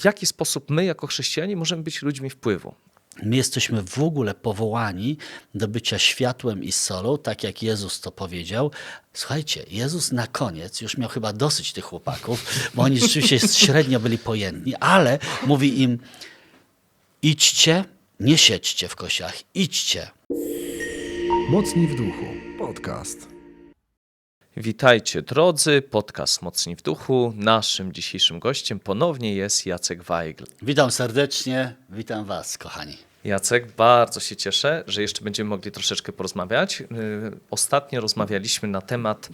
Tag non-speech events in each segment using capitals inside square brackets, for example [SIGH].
w jaki sposób my, jako chrześcijanie, możemy być ludźmi wpływu. My jesteśmy w ogóle powołani do bycia światłem i solą, tak jak Jezus to powiedział. Słuchajcie, Jezus na koniec już miał chyba dosyć tych chłopaków, bo oni rzeczywiście średnio byli pojętni, ale mówi im: idźcie, nie siedźcie w kościach, idźcie. Mocni w duchu. Podcast. Witajcie drodzy, podcast Mocni w Duchu. Naszym dzisiejszym gościem ponownie jest Jacek Weigl. Witam serdecznie, witam Was, kochani. Jacek, bardzo się cieszę, że jeszcze będziemy mogli troszeczkę porozmawiać. Yy, Ostatnio rozmawialiśmy na temat,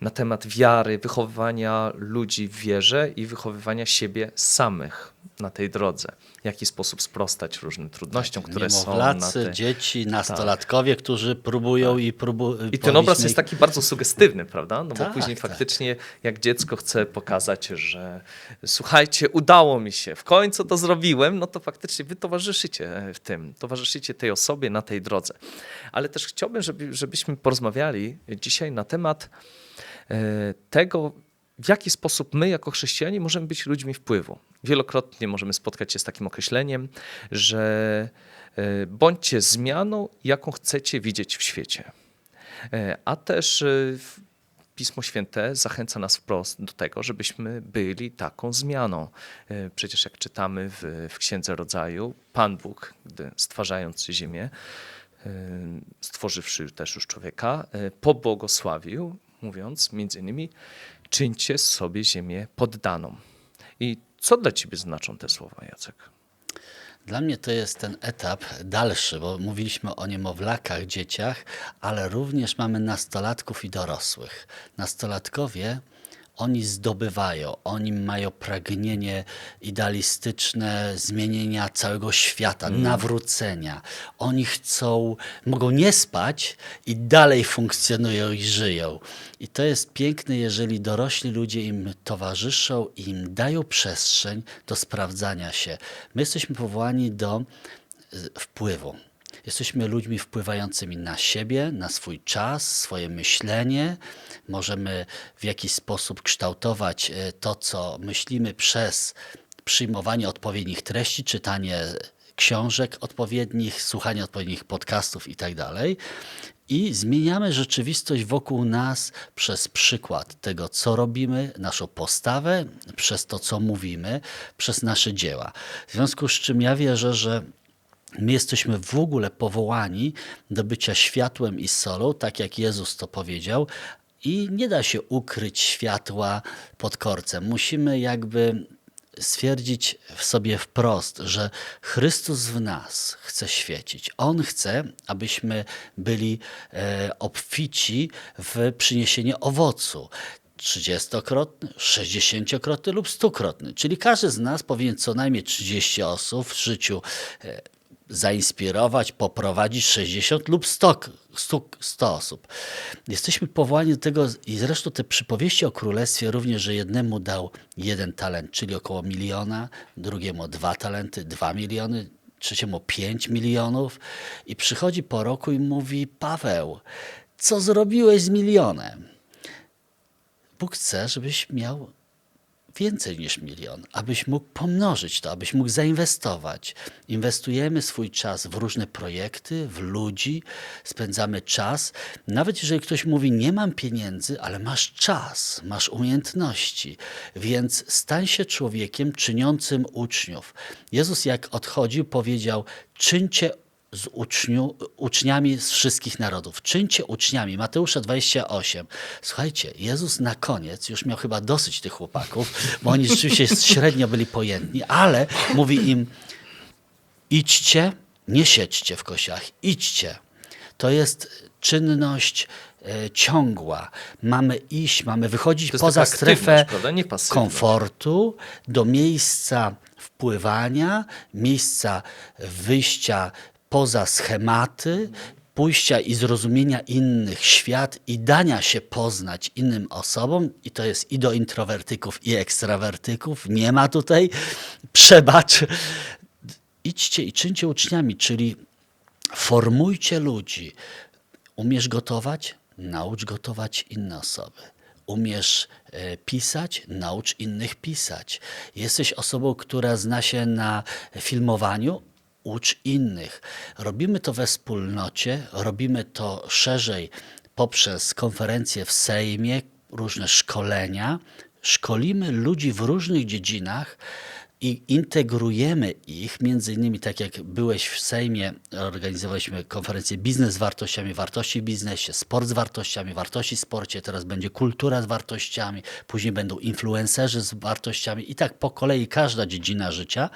na temat wiary, wychowywania ludzi w wierze i wychowywania siebie samych na tej drodze. W jaki sposób sprostać różnym trudnościom, które są na tej... dzieci, nastolatkowie, którzy próbują i próbują. I ten obraz jest taki bardzo sugestywny, prawda? No bo Tak, później tak. faktycznie, jak dziecko chce pokazać, że słuchajcie, udało mi się, w końcu to zrobiłem, no to faktycznie wy towarzyszycie w tym, towarzyszycie tej osobie na tej drodze. Ale też chciałbym, żeby, żebyśmy porozmawiali dzisiaj na temat e, tego, w jaki sposób my, jako chrześcijanie, możemy być ludźmi wpływu. Wielokrotnie możemy spotkać się z takim określeniem, że e, bądźcie zmianą, jaką chcecie widzieć w świecie. E, A też e, Pismo Święte zachęca nas wprost do tego, żebyśmy byli taką zmianą. Przecież jak czytamy w, w Księdze Rodzaju, Pan Bóg, gdy stwarzając ziemię, stworzywszy też już człowieka, pobłogosławił, mówiąc między innymi, czyńcie sobie ziemię poddaną. I co dla ciebie znaczą te słowa, Jacek? Dla mnie to jest ten etap dalszy, bo mówiliśmy o niemowlakach, dzieciach, ale również mamy nastolatków i dorosłych. Nastolatkowie, oni zdobywają, oni mają pragnienie idealistyczne zmienienia całego świata, nawrócenia. Oni chcą, mogą nie spać i dalej funkcjonują i żyją. I to jest piękne, jeżeli dorośli ludzie im towarzyszą i im dają przestrzeń do sprawdzania się. My jesteśmy powołani do y, wpływu. Jesteśmy ludźmi wpływającymi na siebie, na swój czas, swoje myślenie. Możemy w jakiś sposób kształtować e, to, co myślimy przez przyjmowanie odpowiednich treści, czytanie książek odpowiednich, słuchanie odpowiednich podcastów itd. I zmieniamy rzeczywistość wokół nas przez przykład tego, co robimy, naszą postawę, przez to, co mówimy, przez nasze dzieła. W związku z czym ja wierzę, że My jesteśmy w ogóle powołani do bycia światłem i solą, tak jak Jezus to powiedział, i nie da się ukryć światła pod korcem. Musimy jakby stwierdzić w sobie wprost, że Chrystus w nas chce świecić. On chce, abyśmy byli e, obfici w przyniesienie owocu. 30-krotny, 60-krotny lub 100-krotny. Czyli każdy z nas powinien co najmniej 30 osób w życiu e, zainspirować, poprowadzić 60 lub 100, 100, 100 osób. Jesteśmy powołani do tego i zresztą te przypowieści o królestwie również, że jednemu dał jeden talent, czyli około miliona, drugiemu dwa talenty, dwa miliony, trzeciemu pięć milionów i przychodzi po roku i mówi Paweł, co zrobiłeś z milionem? Bóg chce, żebyś miał więcej niż milion, abyś mógł pomnożyć to, abyś mógł zainwestować. Inwestujemy swój czas w różne projekty, w ludzi, spędzamy czas. Nawet jeżeli ktoś mówi, nie mam pieniędzy, ale masz czas, masz umiejętności, więc stań się człowiekiem czyniącym uczniów. Jezus, jak odchodził, powiedział: czyńcie z uczniu, uczniami z wszystkich narodów. Czyńcie uczniami. Mateusza 28. Słuchajcie, Jezus na koniec już miał chyba dosyć tych chłopaków, bo oni rzeczywiście średnio byli pojętni, ale mówi im: idźcie, nie siedźcie w kościach, idźcie. To jest czynność e, ciągła. Mamy iść, mamy wychodzić poza strefę komfortu do miejsca wpływania, miejsca wyjścia poza schematy, pójścia i zrozumienia innych świat i dania się poznać innym osobom. I to jest i do introwertyków, i ekstrawertyków. Nie ma tutaj [LAUGHS] przebacz. Idźcie i czyńcie uczniami, czyli formujcie ludzi. Umiesz gotować? Naucz gotować inne osoby. umiesz e, pisać, naucz innych pisać. Jesteś osobą, która zna się na filmowaniu, ucz innych. Robimy to we wspólnocie, robimy to szerzej poprzez konferencje w Sejmie, różne szkolenia. Szkolimy ludzi w różnych dziedzinach i integrujemy ich, między innymi tak jak byłeś w Sejmie, organizowaliśmy konferencję Biznes z wartościami, wartości w biznesie, sport z wartościami, wartości w sporcie, teraz będzie kultura z wartościami, później będą influencerzy z wartościami i tak po kolei każda dziedzina życia,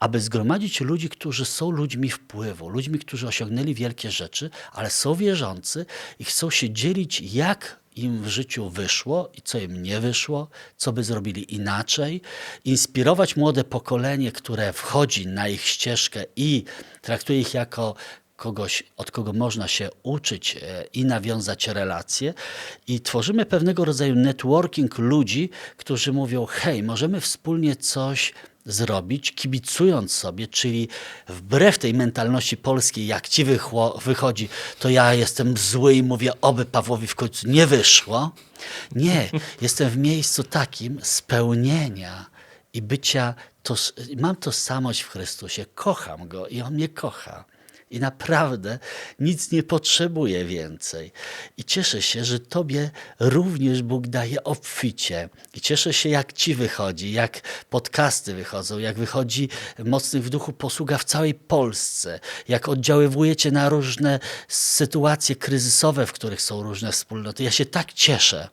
aby zgromadzić ludzi, którzy są ludźmi wpływu, ludźmi, którzy osiągnęli wielkie rzeczy, ale są wierzący i chcą się dzielić, jak im w życiu wyszło i co im nie wyszło, co by zrobili inaczej, inspirować młode pokolenie, które wchodzi na ich ścieżkę i traktuje ich jako kogoś, od kogo można się uczyć e, i nawiązać relacje. I tworzymy pewnego rodzaju networking ludzi, którzy mówią: hej, możemy wspólnie coś zrobić, kibicując sobie, czyli wbrew tej mentalności polskiej, jak ci wychło, wychodzi, to ja jestem zły i mówię, oby Pawłowi w końcu nie wyszło. Nie, [LAUGHS] jestem w miejscu takim spełnienia i bycia, tos, mam tożsamość w Chrystusie, kocham Go i On mnie kocha. I naprawdę nic nie potrzebuję więcej. I cieszę się, że Tobie również Bóg daje obficie. I cieszę się, jak Ci wychodzi, jak podcasty wychodzą, jak wychodzi Mocnych w Duchu posługa w całej Polsce, jak oddziaływujecie na różne sytuacje kryzysowe, w których są różne wspólnoty. Ja się tak cieszę,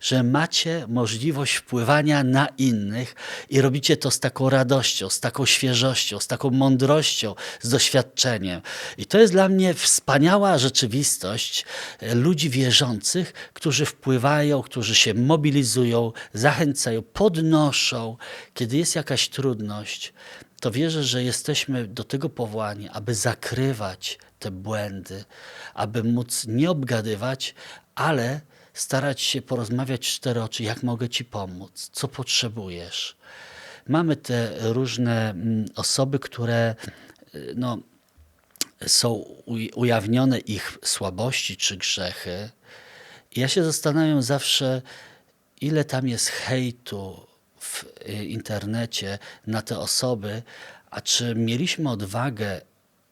że macie możliwość wpływania na innych i robicie to z taką radością, z taką świeżością, z taką mądrością, z doświadczeniem. I to jest dla mnie wspaniała rzeczywistość e, ludzi wierzących, którzy wpływają, którzy się mobilizują, zachęcają, podnoszą. Kiedy jest jakaś trudność, to wierzę, że jesteśmy do tego powołani, aby zakrywać te błędy, aby móc nie obgadywać, ale starać się porozmawiać cztery oczy, jak mogę Ci pomóc, co potrzebujesz. Mamy te różne mm, osoby, które y, no, są uj- ujawnione ich słabości czy grzechy. I ja się zastanawiam zawsze, ile tam jest hejtu w y, internecie na te osoby, a czy mieliśmy odwagę,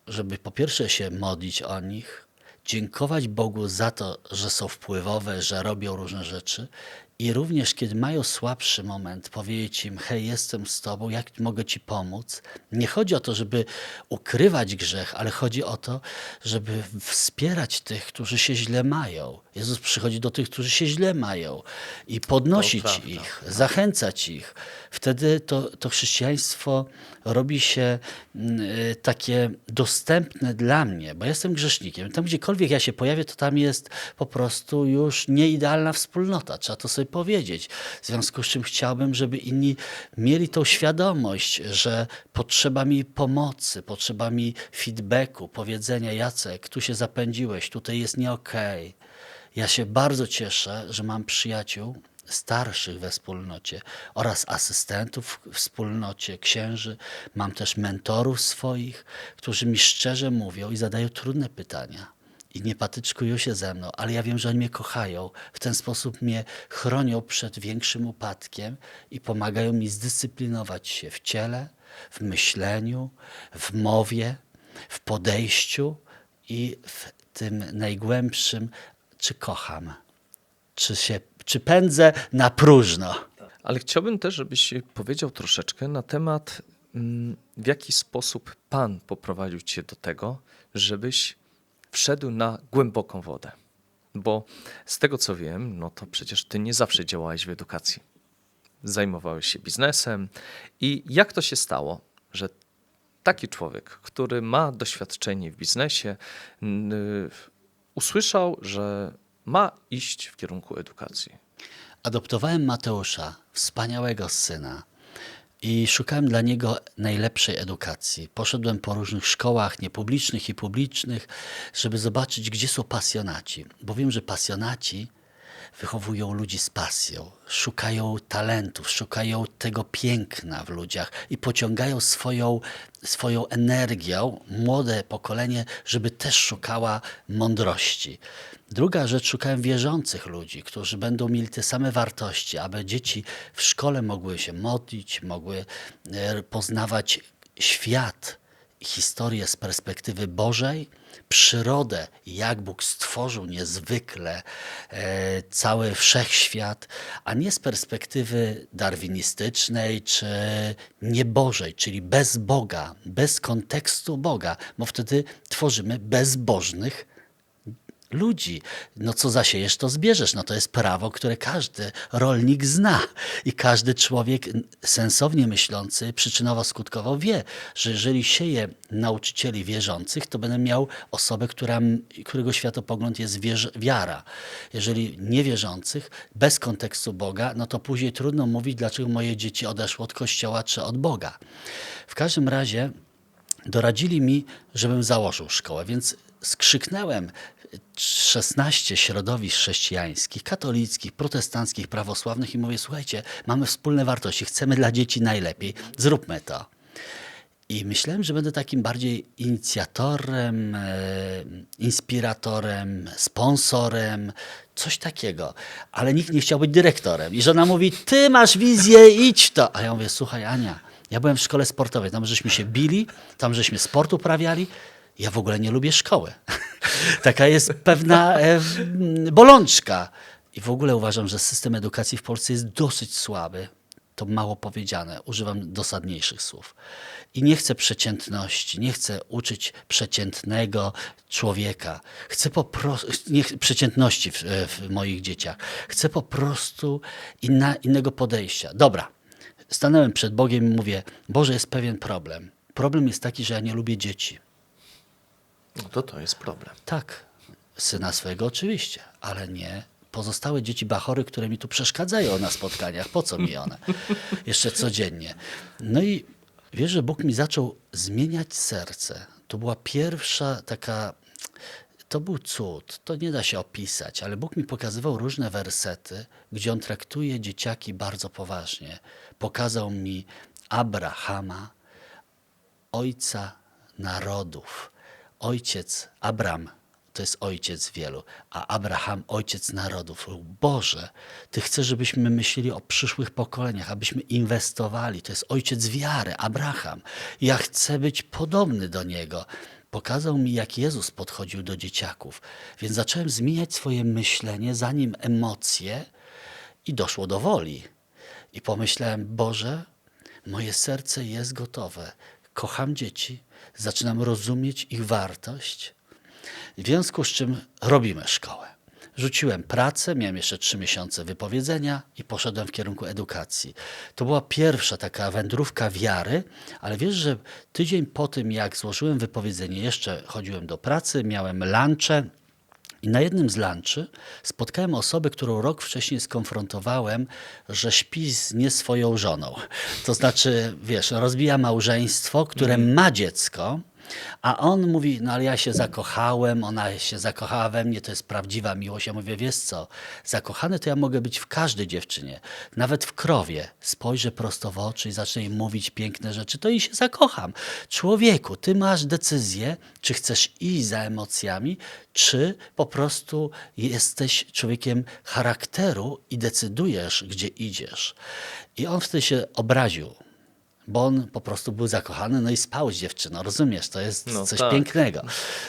żeby po pierwsze się modlić o nich, dziękować Bogu za to, że są wpływowe, że robią różne rzeczy i również kiedy mają słabszy moment, powiedzieć im: Hej, jestem z Tobą, jak mogę Ci pomóc? Nie chodzi o to, żeby ukrywać grzech, ale chodzi o to, żeby wspierać tych, którzy się źle mają. Jezus przychodzi do tych, którzy się źle mają i podnosić ich, zachęcać ich. Wtedy to, to chrześcijaństwo robi się mm, y, takie dostępne dla mnie, bo jestem grzesznikiem. Tam gdziekolwiek ja się pojawię, to tam jest po prostu już nieidealna wspólnota. Trzeba to sobie powiedzieć. W związku z czym chciałbym, żeby inni mieli tą świadomość, że potrzeba mi pomocy, potrzeba mi feedbacku, powiedzenia Jacek, tu się zapędziłeś, tutaj jest nie okej. Ja się bardzo cieszę, że mam przyjaciół starszych we wspólnocie oraz asystentów w wspólnocie, księży. Mam też mentorów swoich, którzy mi szczerze mówią i zadają trudne pytania. I nie patyczkują się ze mną, ale ja wiem, że oni mnie kochają. W ten sposób mnie chronią przed większym upadkiem i pomagają mi zdyscyplinować się w ciele, w myśleniu, w mowie, w podejściu i w tym najgłębszym, czy kocham, czy, się, czy pędzę na próżno. Ale chciałbym też, żebyś powiedział troszeczkę na temat, mm, w jaki sposób Pan poprowadził cię do tego, żebyś wszedł na głęboką wodę. Bo z tego co wiem, no to przecież ty nie zawsze działałeś w edukacji. Zajmowałeś się biznesem. I jak to się stało, że taki człowiek, który ma doświadczenie w biznesie, y, usłyszał, że ma iść w kierunku edukacji? Adoptowałem Mateusza, wspaniałego syna, i szukałem dla niego najlepszej edukacji. Poszedłem po różnych szkołach, niepublicznych i publicznych, żeby zobaczyć, gdzie są pasjonaci. Bo wiem, że pasjonaci wychowują ludzi z pasją, szukają talentów, szukają tego piękna w ludziach i pociągają swoją, swoją energią młode pokolenie, żeby też szukała mądrości. Druga rzecz, szukałem wierzących ludzi, którzy będą mieli te same wartości, aby dzieci w szkole mogły się modlić, mogły e, poznawać świat, historię z perspektywy Bożej, przyrodę, jak Bóg stworzył niezwykle e, cały wszechświat, a nie z perspektywy darwinistycznej czy niebożej, czyli bez Boga, bez kontekstu Boga, bo wtedy tworzymy bezbożnych ludzi. No co zasiejesz, to zbierzesz. No to jest prawo, które każdy rolnik zna i każdy człowiek sensownie myślący, przyczynowo-skutkowo wie, że jeżeli sieje nauczycieli wierzących, to będę miał osobę, która, którego światopogląd jest wiara. Jeżeli niewierzących, bez kontekstu Boga, no to później trudno mówić, dlaczego moje dzieci odeszło od Kościoła czy od Boga. W każdym razie doradzili mi, żebym założył szkołę, więc skrzyknęłem 16 środowisk chrześcijańskich, katolickich, protestanckich, prawosławnych i mówię, słuchajcie, mamy wspólne wartości, chcemy dla dzieci najlepiej, zróbmy to. I myślałem, że będę takim bardziej inicjatorem, e, inspiratorem, sponsorem, coś takiego. Ale nikt nie chciał być dyrektorem. I żona mówi, ty masz wizję, idź to. A ja mówię, słuchaj Ania, ja byłem w szkole sportowej, tam żeśmy się bili, tam żeśmy sport uprawiali. Ja w ogóle nie lubię szkoły. [LAUGHS] Taka jest pewna e, bolączka. I w ogóle uważam, że system edukacji w Polsce jest dosyć słaby. To mało powiedziane, używam dosadniejszych słów. I nie chcę przeciętności, nie chcę uczyć przeciętnego człowieka. Chcę po prostu, nie, przeciętności w, w moich dzieciach. Chcę po prostu inna, innego podejścia. Dobra, stanąłem przed Bogiem i mówię, Boże, jest pewien problem. Problem jest taki, że ja nie lubię dzieci. No to to jest problem. Tak, syna swojego oczywiście, ale nie pozostałe dzieci bachory, które mi tu przeszkadzają na spotkaniach. Po co mi one? Jeszcze codziennie. No i wiesz, że Bóg mi zaczął zmieniać serce. To była pierwsza taka. To był cud, to nie da się opisać, ale Bóg mi pokazywał różne wersety, gdzie on traktuje dzieciaki bardzo poważnie. Pokazał mi Abrahama, ojca narodów. Ojciec Abram to jest ojciec wielu, a Abraham ojciec narodów. Boże, Ty chcesz, żebyśmy myśleli o przyszłych pokoleniach, abyśmy inwestowali. To jest ojciec wiary, Abraham. Ja chcę być podobny do niego. Pokazał mi, jak Jezus podchodził do dzieciaków, więc zacząłem zmieniać swoje myślenie, zanim emocje, i doszło do woli. I pomyślałem, Boże, moje serce jest gotowe. Kocham dzieci, zaczynam rozumieć ich wartość, w związku z czym robimy szkołę. Rzuciłem pracę, miałem jeszcze trzy miesiące wypowiedzenia i poszedłem w kierunku edukacji. To była pierwsza taka wędrówka wiary, ale wiesz, że tydzień po tym, jak złożyłem wypowiedzenie, jeszcze chodziłem do pracy, miałem lunche, i na jednym z lunchy spotkałem osobę, którą rok wcześniej skonfrontowałem, że śpi z nie swoją żoną. To znaczy, wiesz, rozbija małżeństwo, które ma dziecko, a on mówi, no ale ja się zakochałem, ona się zakochała we mnie, to jest prawdziwa miłość. Ja mówię, wiesz co, zakochany to ja mogę być w każdej dziewczynie, nawet w krowie. Spojrzę prosto w oczy i zacznę jej mówić piękne rzeczy, to i się zakocham. Człowieku, ty masz decyzję, czy chcesz iść za emocjami, czy po prostu jesteś człowiekiem charakteru i decydujesz, gdzie idziesz. I on wtedy się obraził bo on po prostu był zakochany, no i spał z dziewczyną, rozumiesz, to jest No coś tak. pięknego.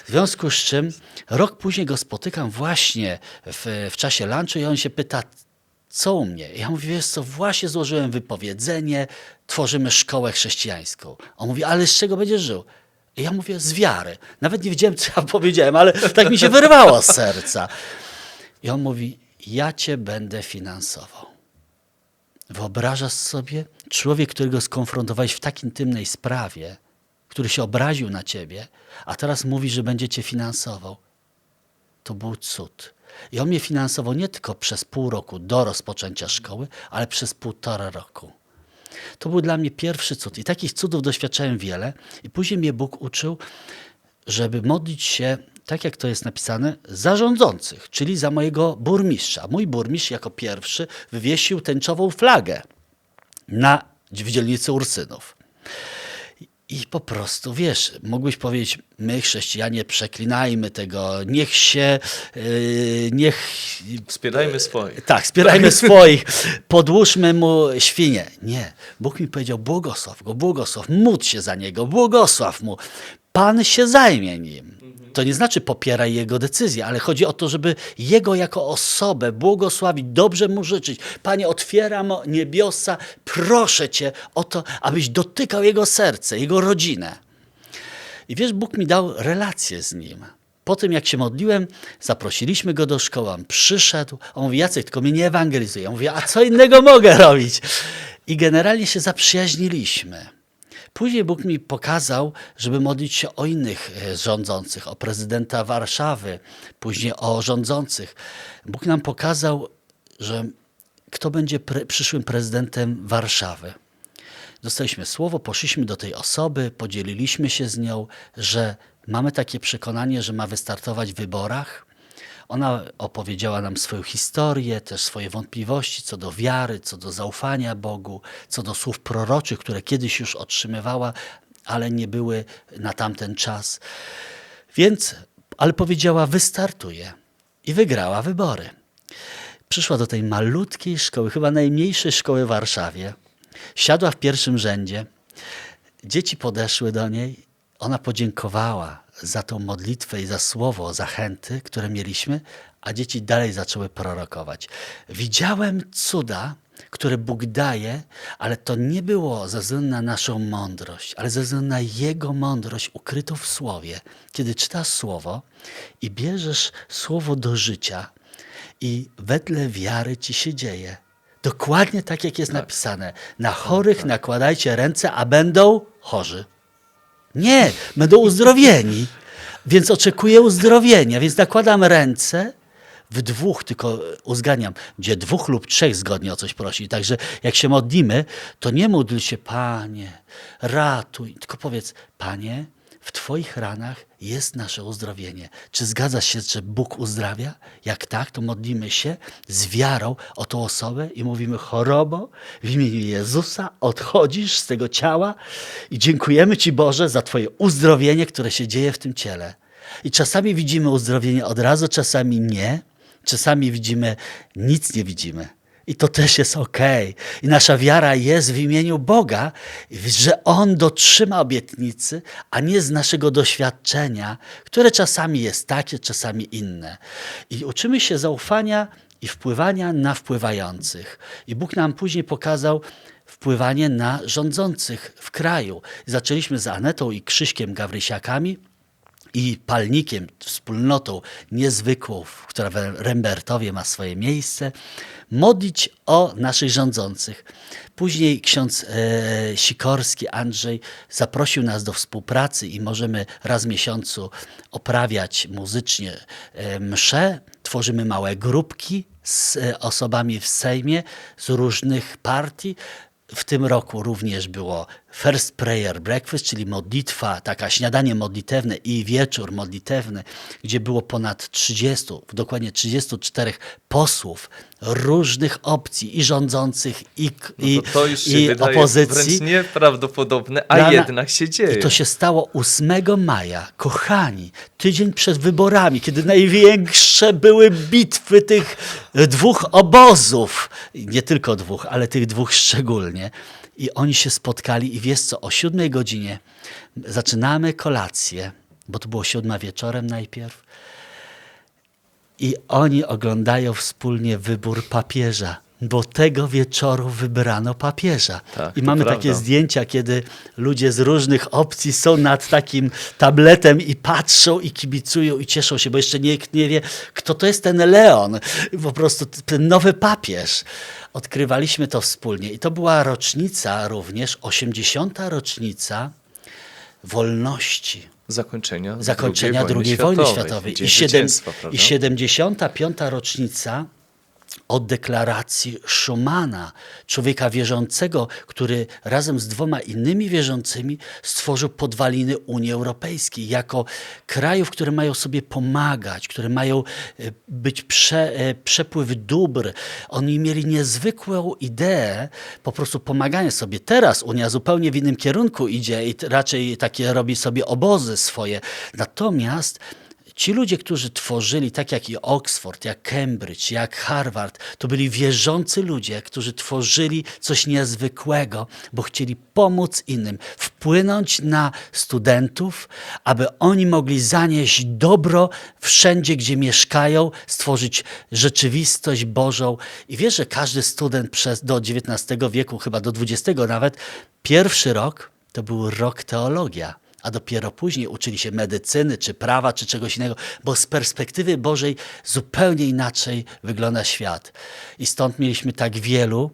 W związku z czym rok później go spotykam właśnie w, w czasie lunchu i on się pyta, co u mnie? Ja mówię, wiesz co, właśnie złożyłem wypowiedzenie, tworzymy szkołę chrześcijańską. On mówi, ale z czego będziesz żył? I ja mówię, z wiary. Nawet nie wiedziałem, co ja [LAUGHS] powiedziałem, ale tak mi się wyrwało z serca. I on mówi, ja cię będę finansował. Wyobrażasz sobie człowiek, którego skonfrontowałeś w tak intymnej sprawie, który się obraził na ciebie, a teraz mówi, że będzie cię finansował. To był cud. I on mnie finansował nie tylko przez pół roku do rozpoczęcia szkoły, ale przez półtora roku. To był dla mnie pierwszy cud. I takich cudów doświadczałem wiele. I później mnie Bóg uczył, żeby modlić się tak jak to jest napisane, zarządzących, czyli za mojego burmistrza. Mój burmistrz jako pierwszy wywiesił tęczową flagę na, w dzielnicy Ursynów. I po prostu, wiesz, mógłbyś powiedzieć, my chrześcijanie przeklinajmy tego, niech się, yy, niech Wspierajmy swoich. tak, wspierajmy [LAUGHS] swoich, podłóżmy mu świnie. Nie, Bóg mi powiedział, błogosław go, błogosław, módl się za niego, błogosław mu. Pan się zajmie nim. To nie znaczy popieraj jego decyzję, ale chodzi o to, żeby jego jako osobę błogosławić, dobrze mu życzyć. Panie, otwieram niebiosa, proszę Cię o to, abyś dotykał jego serce, jego rodzinę. I wiesz, Bóg mi dał relację z nim. Po tym, jak się modliłem, zaprosiliśmy go do szkoły. On przyszedł. On mówi, Jacek, tylko mnie nie ewangelizuje. Ja mówię, a co innego mogę robić? I generalnie się zaprzyjaźniliśmy. Później Bóg mi pokazał, żeby modlić się o innych e, rządzących, o prezydenta Warszawy, później o rządzących. Bóg nam pokazał, że kto będzie pre przyszłym prezydentem Warszawy. Dostaliśmy słowo, poszliśmy do tej osoby, podzieliliśmy się z nią, że mamy takie przekonanie, że ma wystartować w wyborach. Ona opowiedziała nam swoją historię, też swoje wątpliwości co do wiary, co do zaufania Bogu, co do słów proroczych, które kiedyś już otrzymywała, ale nie były na tamten czas. Więc, ale powiedziała, wystartuje i wygrała wybory. Przyszła do tej malutkiej szkoły, chyba najmniejszej szkoły w Warszawie. Siadła w pierwszym rzędzie. Dzieci podeszły do niej. Ona podziękowała za tą modlitwę i za słowo zachęty, które mieliśmy, a dzieci dalej zaczęły prorokować. Widziałem cuda, które Bóg daje, ale to nie było ze względu na naszą mądrość, ale ze względu na Jego mądrość ukrytą w Słowie. Kiedy czytasz Słowo i bierzesz Słowo do życia i wedle wiary ci się dzieje. Dokładnie tak, jak jest napisane. Na chorych nakładajcie ręce, a będą chorzy. Nie, będą uzdrowieni. Więc oczekuję uzdrowienia, więc nakładam ręce w dwóch, tylko uzganiam, gdzie dwóch lub trzech zgodnie o coś prosi. Także jak się modlimy, to nie módl się, Panie, ratuj, tylko powiedz, Panie, w Twoich ranach jest nasze uzdrowienie. Czy zgadzasz się, że Bóg uzdrawia? Jak tak, to modlimy się z wiarą o tą osobę i mówimy chorobo w imieniu Jezusa, odchodzisz z tego ciała i dziękujemy Ci Boże za Twoje uzdrowienie, które się dzieje w tym ciele. I czasami widzimy uzdrowienie od razu, czasami nie. Czasami widzimy, nic nie widzimy. I to też jest ok. I nasza wiara jest w imieniu Boga, że On dotrzyma obietnicy, a nie z naszego doświadczenia, które czasami jest takie, czasami inne. I uczymy się zaufania i wpływania na wpływających. I Bóg nam później pokazał wpływanie na rządzących w kraju. Zaczęliśmy z Anetą i Krzyśkiem Gawrysiakami i palnikiem, wspólnotą niezwykłą, która w Rembertowie ma swoje miejsce, modlić o naszych rządzących. Później ksiądz e, Sikorski, Andrzej, zaprosił nas do współpracy i możemy raz w miesiącu oprawiać muzycznie e, msze. Tworzymy małe grupki z e, osobami w Sejmie z różnych partii. W tym roku również było First Prayer Breakfast, czyli modlitwa, taka śniadanie modlitewne i wieczór modlitewny, gdzie było ponad 30, dokładnie 34 posłów różnych opcji i rządzących, i, i, No to, to i opozycji. wręcz nieprawdopodobne, a Dla jednak się dzieje. I to się stało 8 maja. Kochani, tydzień przed wyborami, kiedy największe były bitwy tych dwóch obozów. Nie tylko dwóch, ale tych dwóch szczególnie. I oni się spotkali i wiesz co, o 7 godzinie zaczynamy kolację, bo to było siódma wieczorem najpierw. I oni oglądają wspólnie wybór papieża, bo tego wieczoru wybrano papieża. Tak, I mamy prawda. takie zdjęcia, kiedy ludzie z różnych opcji są nad takim tabletem i patrzą i kibicują i cieszą się, bo jeszcze nikt nie wie, kto to jest ten Leon, po prostu ten nowy papież. Odkrywaliśmy to wspólnie i to była rocznica również, 80. rocznica wolności Zakończenia, zakończenia II II wojny światowej. Dzień I, siedem, zwycięstwa, prawda? I 75. rocznica od deklaracji Schumana, człowieka wierzącego, który razem z dwoma innymi wierzącymi stworzył podwaliny Unii Europejskiej jako krajów, które mają sobie pomagać, które mają e, być prze, e, przepływ dóbr. Oni mieli niezwykłą ideę po prostu pomagania sobie. Teraz Unia zupełnie w innym kierunku idzie i raczej takie robi sobie obozy swoje. Natomiast Ci ludzie, którzy tworzyli, tak jak i Oxford, jak Cambridge, jak Harvard, to byli wierzący ludzie, którzy tworzyli coś niezwykłego, bo chcieli pomóc innym, wpłynąć na studentów, aby oni mogli zanieść dobro wszędzie, gdzie mieszkają, stworzyć rzeczywistość Bożą. I wiesz, że każdy student przez, do XIX wieku, chyba do XX nawet, pierwszy rok to był rok teologia a dopiero później uczyli się medycyny, czy prawa, czy czegoś innego, bo z perspektywy Bożej zupełnie inaczej wygląda świat. I stąd mieliśmy tak wielu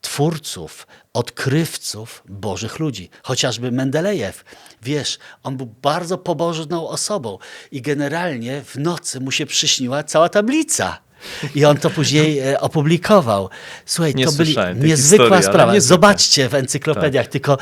twórców, odkrywców Bożych ludzi. Chociażby Mendelejew. Wiesz, on był bardzo pobożną osobą i generalnie w nocy mu się przyśniła cała tablica. I on to później e, opublikował. Słuchaj, Nie to tej niezwykła historii, sprawa. niezwykle. Zobaczcie w encyklopediach, tylko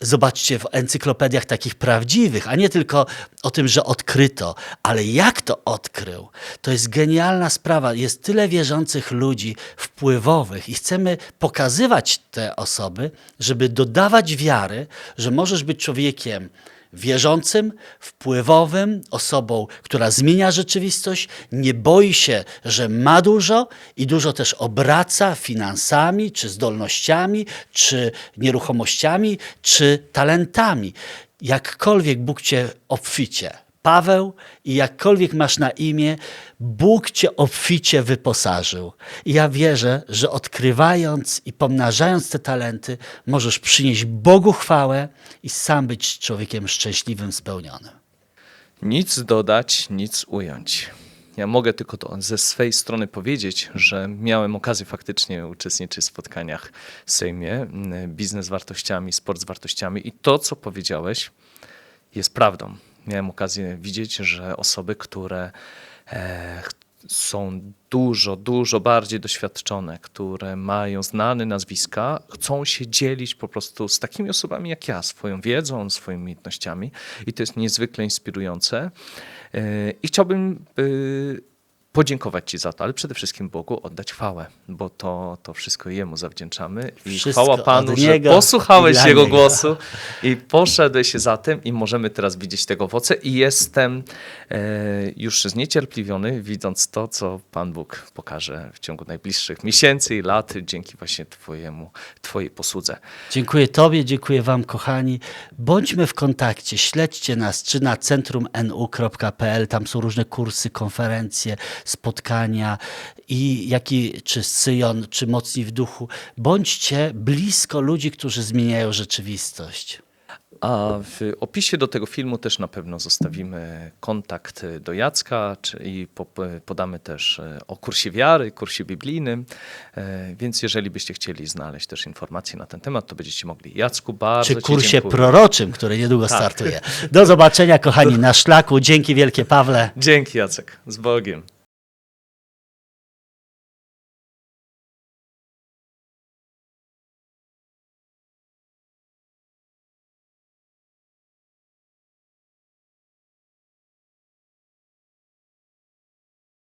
zobaczcie w encyklopediach takich prawdziwych, a nie tylko o tym, że odkryto, ale jak to odkrył. To jest genialna sprawa. Jest tyle wierzących ludzi wpływowych i chcemy pokazywać te osoby, żeby dodawać wiary, że możesz być człowiekiem wierzącym, wpływowym, osobą, która zmienia rzeczywistość, nie boi się, że ma dużo i dużo też obraca finansami, czy zdolnościami, czy nieruchomościami, czy talentami. Jakkolwiek Bóg cię obficie. Paweł i jakkolwiek masz na imię, Bóg cię obficie wyposażył. I ja wierzę, że odkrywając i pomnażając te talenty, możesz przynieść Bogu chwałę i sam być człowiekiem szczęśliwym, spełnionym. Nic dodać, nic ująć. Ja mogę tylko to ze swej strony powiedzieć, że miałem okazję faktycznie uczestniczyć w spotkaniach w Sejmie, m, biznes z wartościami, sport z wartościami i to, co powiedziałeś, jest prawdą. Miałem okazję widzieć, że osoby, które e, są dużo, dużo bardziej doświadczone, które mają znane nazwiska, chcą się dzielić po prostu z takimi osobami jak ja, swoją wiedzą, swoimi umiejętnościami i to jest niezwykle inspirujące. E, I chciałbym podziękować Ci za to, ale przede wszystkim Bogu oddać chwałę, bo to, to wszystko Jemu zawdzięczamy. I Wszystko chwała Panu, że posłuchałeś Jego Niego. głosu i poszedłeś za tym i możemy teraz widzieć tego owoce i jestem e, już zniecierpliwiony, widząc to, co Pan Bóg pokaże w ciągu najbliższych miesięcy i lat, dzięki właśnie Twojemu, Twojej posłudze. Dziękuję Tobie, dziękuję Wam, kochani. Bądźmy w kontakcie, śledźcie nas czy na centrumnu.pl, tam są różne kursy, konferencje, spotkania i jaki, czy Syjon, czy Mocni w Duchu. Bądźcie blisko ludzi, którzy zmieniają rzeczywistość. A w opisie do tego filmu też na pewno zostawimy kontakt do Jacka i po, podamy też e, o kursie wiary, kursie biblijnym, E, więc jeżeli byście chcieli znaleźć też informacje na ten temat, to będziecie mogli. Jacku, bardzo Czy kursie dziękuję. proroczym, który niedługo Tak. startuje. Do zobaczenia, kochani, na szlaku. Dzięki wielkie, Pawle. Dzięki Jacek, z Bogiem.